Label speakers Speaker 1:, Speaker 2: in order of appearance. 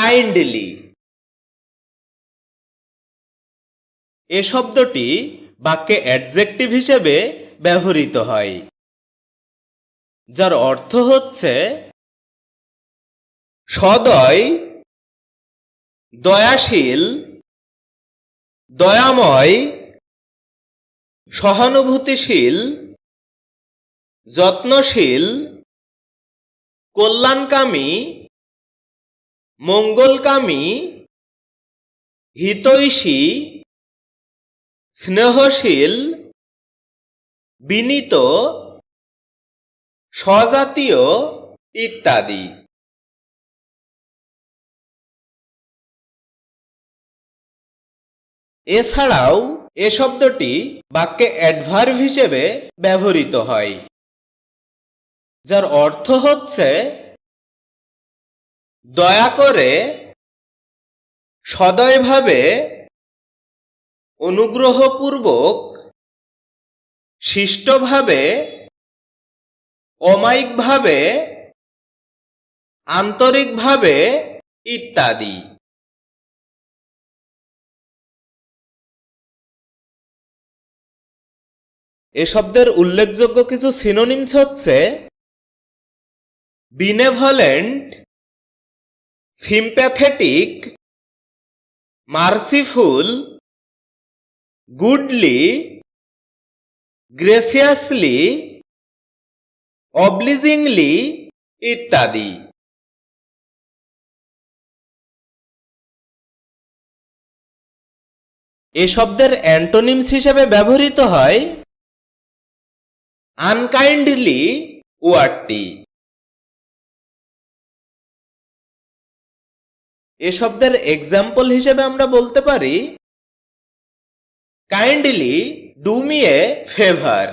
Speaker 1: Kindly এ শব্দটি বাক্যে adjective হিসেবে ব্যবহৃত হয়, যার অর্থ হচ্ছে সদয়, দয়াশীল, দয়াময়, সহানুভূতিশীল, যত্নশীল, কল্যাণকামী মঙ্গলকামী, হিতৈষী, স্নেহশীল, বিনীত, স্বজাতীয় ইত্যাদি। এছাড়াও এ শব্দটি বাক্যে অ্যাডভার্ভ হিসেবে ব্যবহৃত হয়, যার অর্থ হচ্ছে দয়া করে সদয়ভাবে অনুগ্রহপূর্বক শিষ্টভাবে, অমায়িকভাবে, আন্তরিকভাবে ইত্যাদি। এ শব্দের উল্লেখযোগ্য কিছু সিনোনিমস হচ্ছে benevolent sympathetic merciful goodly graciously obligingly ইত্যাদি। এ শব্দের অ্যান্টোনিমস হিসেবে ব্যবহৃত হয় আনকাইন্ডলি ওয়ার্ডটি। এ শব্দের এক্সাম্পল হিসেবে আমরা বলতে পারি kindly do me a favour